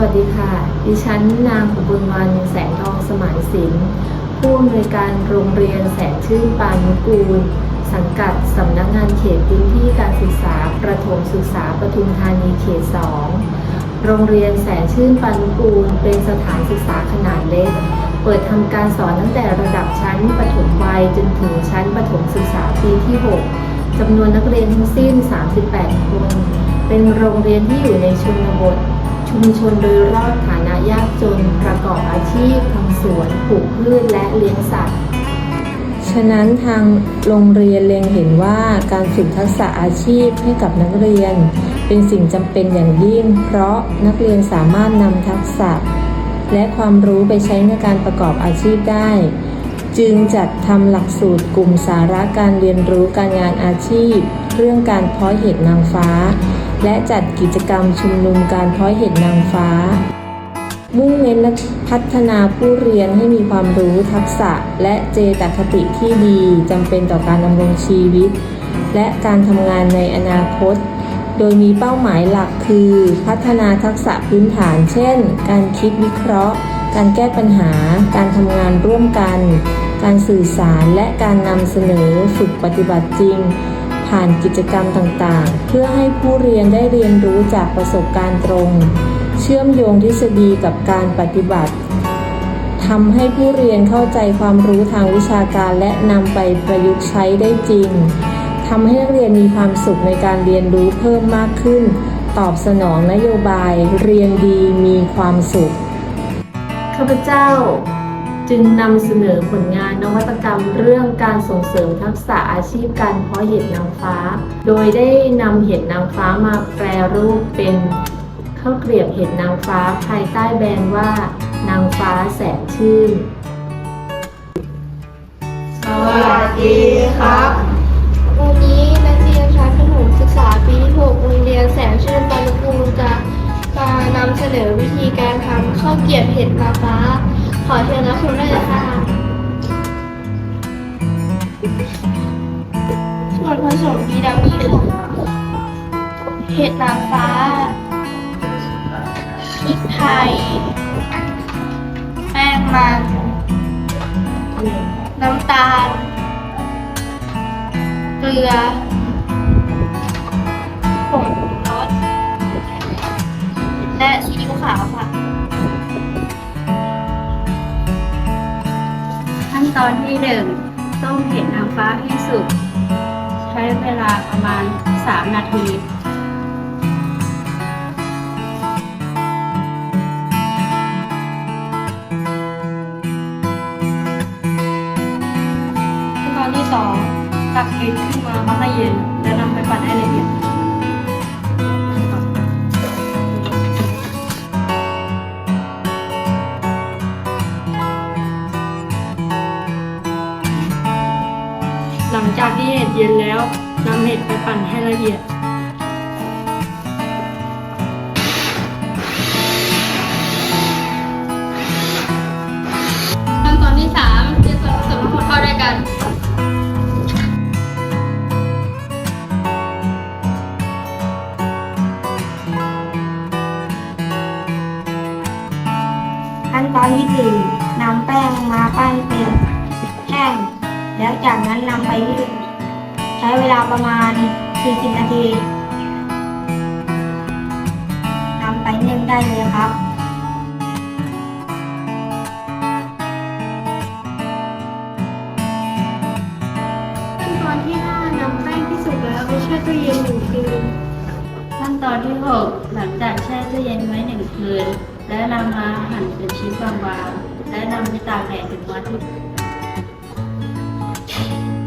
วัสดีค่ะ ดิฉันนางขบุญวันแสงทองสมานสินผู้อำนวยการโรงเรียนแสงชื่นปานุกูล สังกัดสำนักงานเขตพื้นที่การศึกษาประถมศึกษาปทุมธานีเขต 2 โรงเรียนแสงชื่นปานุกูล เป็นสถานศึกษาขนาดเล็ก เปิดทำการสอนตั้งแต่ระดับชั้นประถมวัยจนถึงชั้นประถมศึกษาปีที่ 6จำนวนนักเรียนทั้งสิ้น 38 คน เป็นโรงเรียนที่อยู่ในชนบท ชุมชนโดยรอบฐานะยากจนประกอบอาชีพทำสวนปลูกพืชและเลี้ยงสัตว์ ฉะนั้นทางโรงเรียนเล็งเห็นว่าการฝึกทักษะอาชีพให้กับนักเรียน เป็นสิ่งจำเป็นอย่างยิ่ง เพราะนักเรียนสามารถนำทักษะ และความรู้ไปใช้ในการประกอบอาชีพได้ จึงจัดทำหลักสูตรกลุ่มสาระการเรียนรู้การงานอาชีพ เรื่องการเพาะเห็ดนางฟ้า และจัดกิจกรรมชุมนุมการเพาะเห็ดนางฟ้า มุ่งเน้นและพัฒนาผู้เรียนให้มีความรู้ทักษะ และเจตคติที่ดีจำเป็นต่อการดำรงชีวิต และการทำงานในอนาคต โดยมีเป้าหมายหลักคือ พัฒนาทักษะพื้นฐาน เช่น การคิดวิเคราะห์ การแก้ปัญหา การทำงานร่วมกัน การสื่อสารและการนำเสนอฝึกปฏิบัติจริง ผ่านกิจกรรมต่างๆ เพื่อให้ผู้เรียนได้เรียนรู้จากประสบการณ์ตรง เชื่อมโยงทฤษฎีกับการปฏิบัติทำให้ผู้เรียนเข้าใจความรู้ทางวิชาการและนำไปประยุกต์ใช้ได้จริงทำให้นักเรียนมีความสุขในการเรียนรู้เพิ่มมากขึ้น ตอบสนองนโยบาย เรียนดีมีความสุข ข้าพเจ้า จึงนำเสนอผลงานนวัตกรรมเรื่องการส่งเสริมทักษะอาชีพการเพาะเห็ดนางฟ้า โดยได้นำเห็ดนางฟ้ามาแปรรูปเป็นข้าวเกลียบเห็ดนางฟ้าภายใต้แบรนด์ว่า นางฟ้าแสนชื่น สวัสดีครับ วันนี้นักเรียนชั้นประถมศึกษาปีที่6โรงเรียนแสงชื่นปานุกูลจะมานำเสนอวิธีการทำข้าวเกรียบเห็ดนางฟ้า ขอเชิญนักเรียนได้เลยค่ะส่วนผสมมีดังนี้ค่ะเห็ดนางฟ้าพริกไทย แป้งมัน น้ำตาล เกลือ ตอนที่หนึ่งต้มเห็ดนางฟ้าให้สุก ใช้เวลาประมาณ 3 นาทีขั้นตอนที่สองตักเห็ดขึ้นมาพักให้เย็น งจากที่เห็ดเย็นแล้วนำเห็ดไปปั่นให้ละเอียด ขั้นตอนที่สามเรียกส่วนผสมทั้งหมดเข้าด้วยกัน ขั้นตอนที่สี่นำแป้งมาปั้นเป็นแห้ง แล้วจากนั้นนำไปนึ่งใช้เวลาประมาณ 40 นาทีนำไปนึ่งได้เลยครับขั้นตอนที่ห้านำแป้งที่สุกแล้วไปแช่ตู้เย็นหนึ่งคืนขั้นตอนที่ 6 หลังจากแช่ตู้เย็นไว้หนึ่งคืน และนำมาหั่นเป็นชิ้นบางๆและนำไปตากแดดถึงวันที่ Thank you.